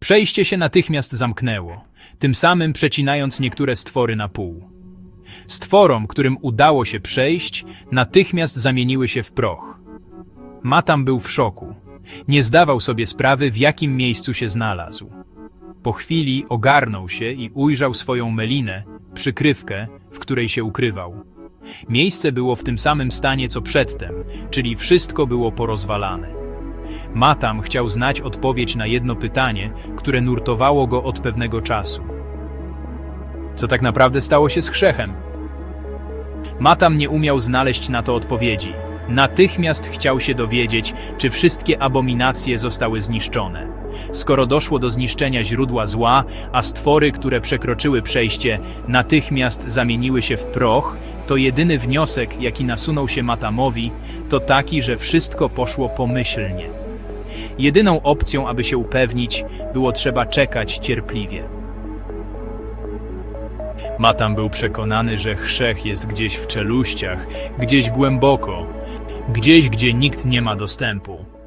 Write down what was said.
Przejście się natychmiast zamknęło, tym samym przecinając niektóre stwory na pół. Stworom, którym udało się przejść, natychmiast zamieniły się w proch. Matam był w szoku. Nie zdawał sobie sprawy, w jakim miejscu się znalazł. Po chwili ogarnął się i ujrzał swoją melinę, przykrywkę, w której się ukrywał. Miejsce było w tym samym stanie co przedtem, czyli wszystko było porozwalane. Matam chciał znać odpowiedź na jedno pytanie, które nurtowało go od pewnego czasu. Co tak naprawdę stało się z Chrzechem? Matam nie umiał znaleźć na to odpowiedzi. Natychmiast chciał się dowiedzieć, czy wszystkie abominacje zostały zniszczone. Skoro doszło do zniszczenia źródła zła, a stwory, które przekroczyły przejście, natychmiast zamieniły się w proch, to jedyny wniosek, jaki nasunął się Matamowi, to taki, że wszystko poszło pomyślnie. Jedyną opcją, aby się upewnić, było trzeba czekać cierpliwie. Matam był przekonany, że chrzech jest gdzieś w czeluściach, gdzieś głęboko, gdzieś, gdzie nikt nie ma dostępu.